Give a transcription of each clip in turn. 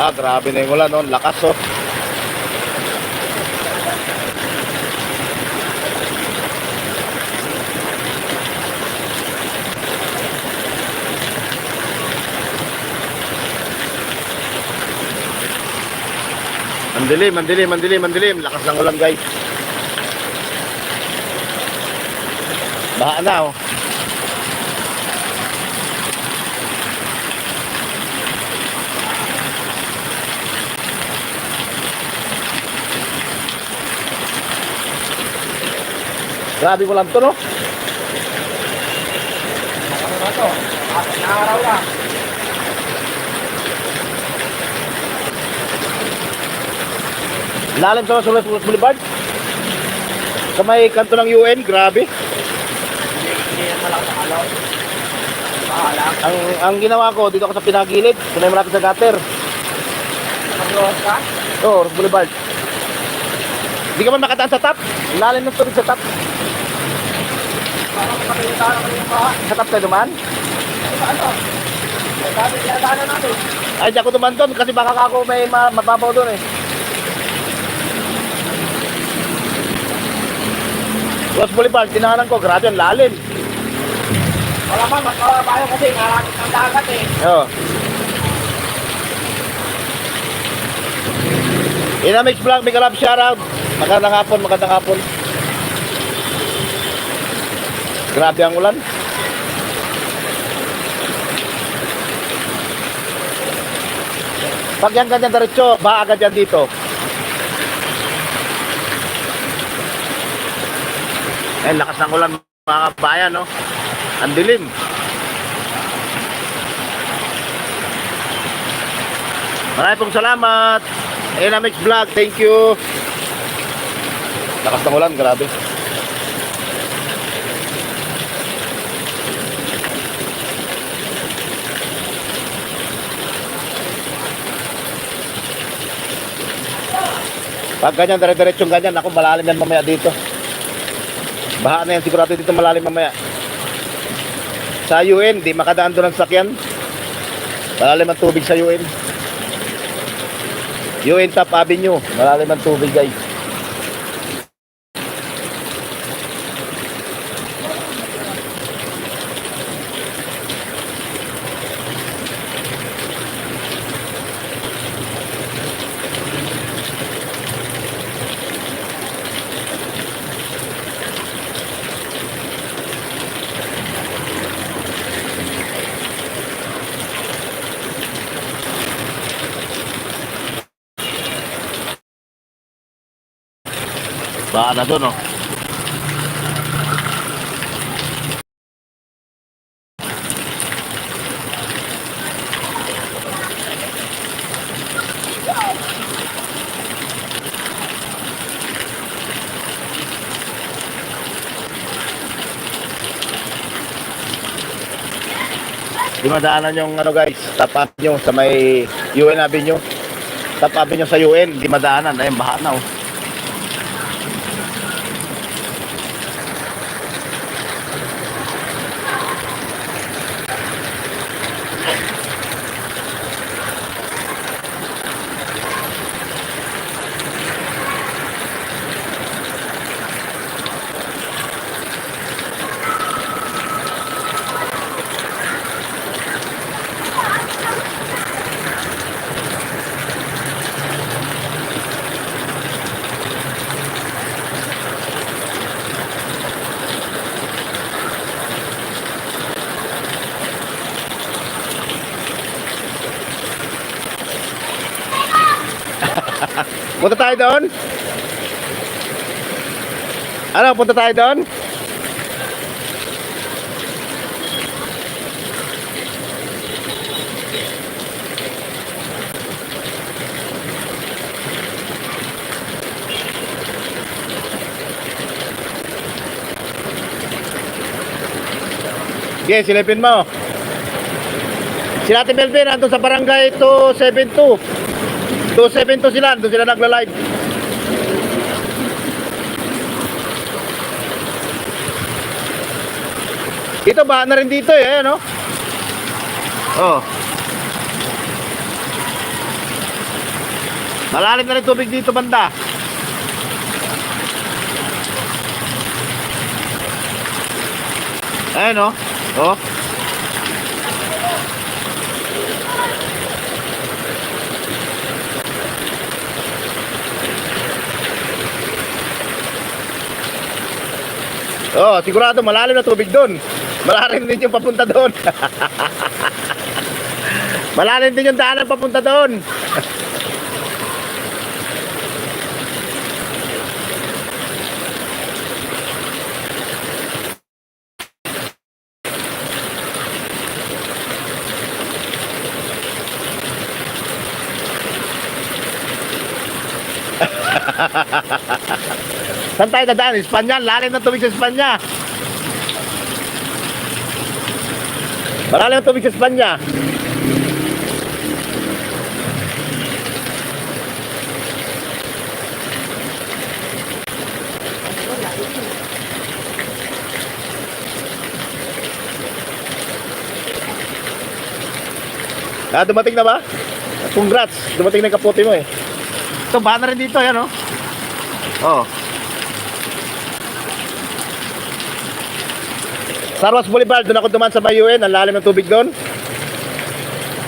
Ah, grabe na yung ulan, no? Lakas, oh. Mandilim, mandilim, mandilim, mandilim. Lakas ng ulan, guys. Baha na, oh. Grabe mo lang to, no? Ano na to? Apat na araw na. Lalim sa Sulas Boulevard. Sa may kanto ng UN, grabe. Ang alaw. Bahala. Ang ang ginawa ko, dito ako sa pinagilid, sa may malapit sa gutter. Mag-ross ka? Oo, Boulevard. Hindi ka man makataan sa top. Lalim ng tubig sa top. Parang makikita naman yung baha. Sa top tayo duman. Ay, di ako duman doon kasi baka ako may ma mababaw doon eh. Ross Boulevard, tinahanan ko, grabe ang lalim. Wala man, mas mababayo kasi nalapit ng dagat eh. Oo. Inamix Vlog, Mega Love shoutout. Magandang hapon, magandang hapon. Grabe ang ulan. Pag yan ganyan diretso, ba agad yan dito. Eh, lakas ng ulan mga kabayan, no? Ang dilim. Maraming pong salamat. Enamix Vlog, thank you. Lakas ng ulan, grabe. Pag ganyan, dire-diretsong ganyan, ako malalim yan mamaya dito. Baha na yan, sigurado dito malalim mamaya. Sa UN, di makadaan doon ang sakyan. Malalim ang tubig sa UN. UN Top Avenue, malalim ang tubig guys. Baka na doon, oh. Di madaanan yung ano guys, tapat nyo sa may UN Avenue. Tapat nyo sa UN, di madaanan. Ayun, baha na oh. Punta tayo doon? Ano, punta tayo doon? Sige, silipin mo. Si Ate Melvin, nandun sa barangay 272. 272 sila, doon sila nagla-live. Ito ba na rin dito eh, ano? Oh. Malalim na rin tubig dito banda. Ayan o. Oh. Oh, sigurado malalim na tubig doon. Malalim din yung papunta doon. malalim din yung daanan papunta doon. Saan tayo dadaan? Espanya, lalim ng tubig sa Espanya. Malalim ang tubig sa Espanya. Ah, dumating na ba? Congrats, dumating na yung kapote mo eh. Ito, rin dito, yan oh. Oh. Sarwas Boulevard, doon ako dumaan sa Bayuin, ang lalim ng tubig doon.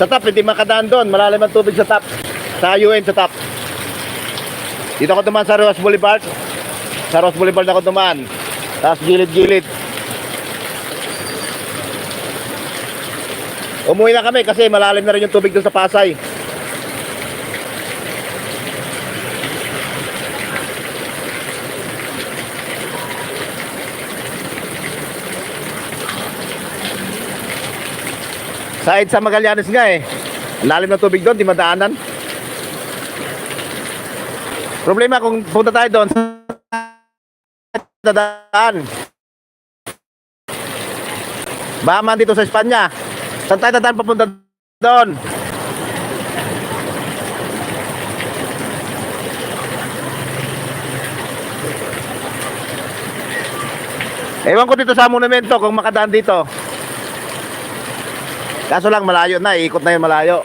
Sa top, hindi makadaan doon, malalim ang tubig sa top. Sa UN, sa top. Dito ako dumaan sa Sarwas Boulevard. Sa Sarwas Boulevard ako dumaan. Tapos gilid-gilid. Umuwi na kami kasi malalim na rin yung tubig doon sa Pasay. Sa Magallanes nga eh. Lalim ng tubig doon, di madaanan. Problema kung punta tayo doon, dadaan. Baka man dito sa Espanya. Saan tayo dadaan papunta doon? Ewan ko dito sa monumento kung makadaan dito. Kaso lang malayo na, ikot na yun malayo.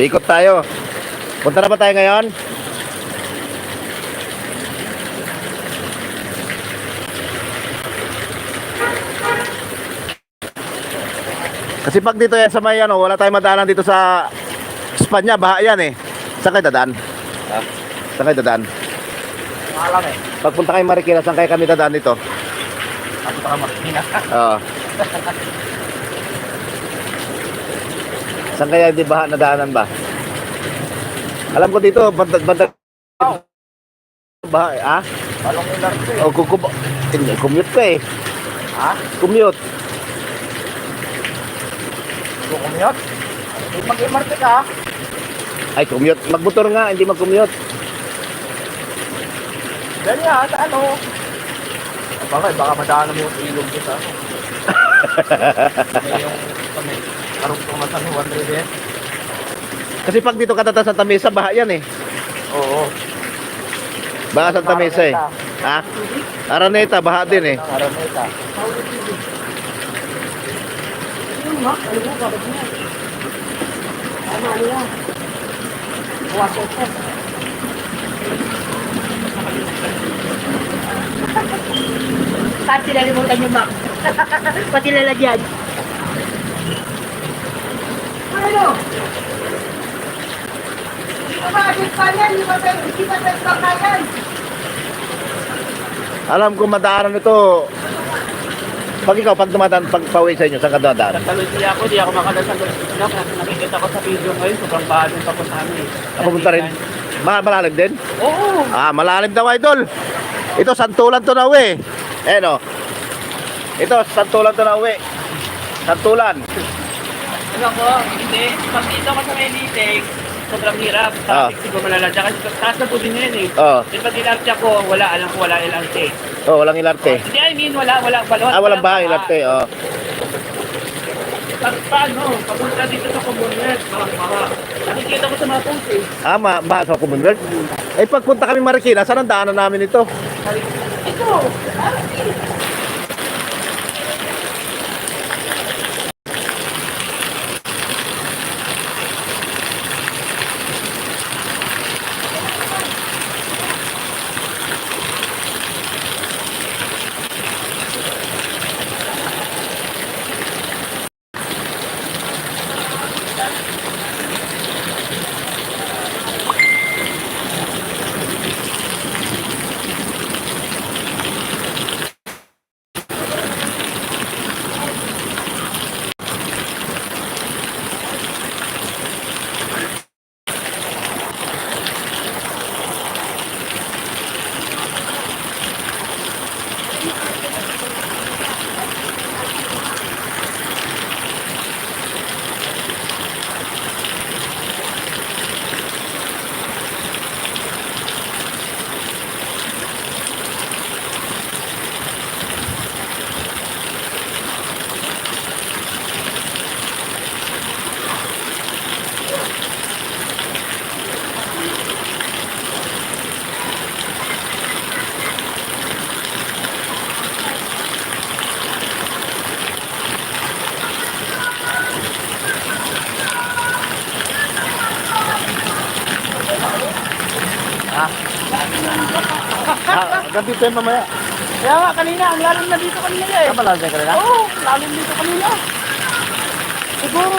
Ikot tayo. Punta na ba tayo ngayon? Kasi pag dito yan sa may ano, wala tayong madaanan dito sa Espanya, baha yan eh. Saan kayo dadaan? Ha? Saan kayo dadaan? Alam eh. Pagpunta kayo Marikina, saan kayo kami dadaan dito? Ako pa makikina. Oo. saan kaya hindi baha na daanan ba? Alam ko dito, banda, banda, baha, eh, ah? Palong ilar ko eh. O, kukub, hindi, commute ka eh. Ha? Commute. Kukumyot? Hindi mag-imarte ka. Ay, commute. Magmotor nga, hindi mag-commute. Ganyan, sa ano? Baka, baka madaanan mo yung ilog dito sa ano. May yung kami. Karugtong na San Juan River. Kasi pag dito ka tata Santa Mesa, baha yan eh. Oo. Baha Santa Mesa eh. Ha? Araneta, baha din eh. Araneta. Pati nalimutan yung map. Pati lalagyan. Ano? Bakit pa yan? Hindi pa tayo, hindi pa tayo bakayan. Alam ko madaanan ito. Pag ikaw, pag dumadaan, pag pauwi sa inyo, saan ka dumadaan? Nagtaloy sila ako, di ako sila kasi nakikita ko sa video ngayon, sobrang bahan yung papuntahan eh. Ako punta rin. Ma malalim din? Oo. Ah, malalim daw idol. Ito santulan to na uwi. Eh no. Ito santulan to na uwi. Santulan. Ano ko, hindi. Pag dito ka sa Melitek, sobrang hirap. Ah. Traffic siguro malaladya kasi taas na po din yun eh. Oh, Di ba dinartya ko, wala, alam ko wala LRT. oh walang ilarte. Hindi, I mean, wala, wala, wala. Ah, walang bahay ilarte. Oh. Paano, papunta dito sa Commonwealth, parang mga, nakikita ko sa mga post eh. Ah, ma baha sa Commonwealth. Eh pagpunta kami Marikina, saan ang daanan namin ito? Sabi ko, Ito, Ah, ganti tayo mamaya. Kaya nga kanina, ang lalim na dito kanina eh. Malalim ka na? Oo, lalim dito kanina. Siguro,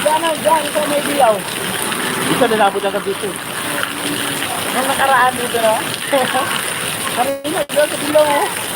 dyan na, dyan, ito may dilaw. Dito, nilabot agad dito. Nung nakaraan dito na. kanina, dyan sa dilaw oh.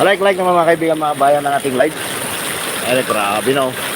Like, like naman mga kaibigan, mga bayan ng ating live. Ay, grabe na oh.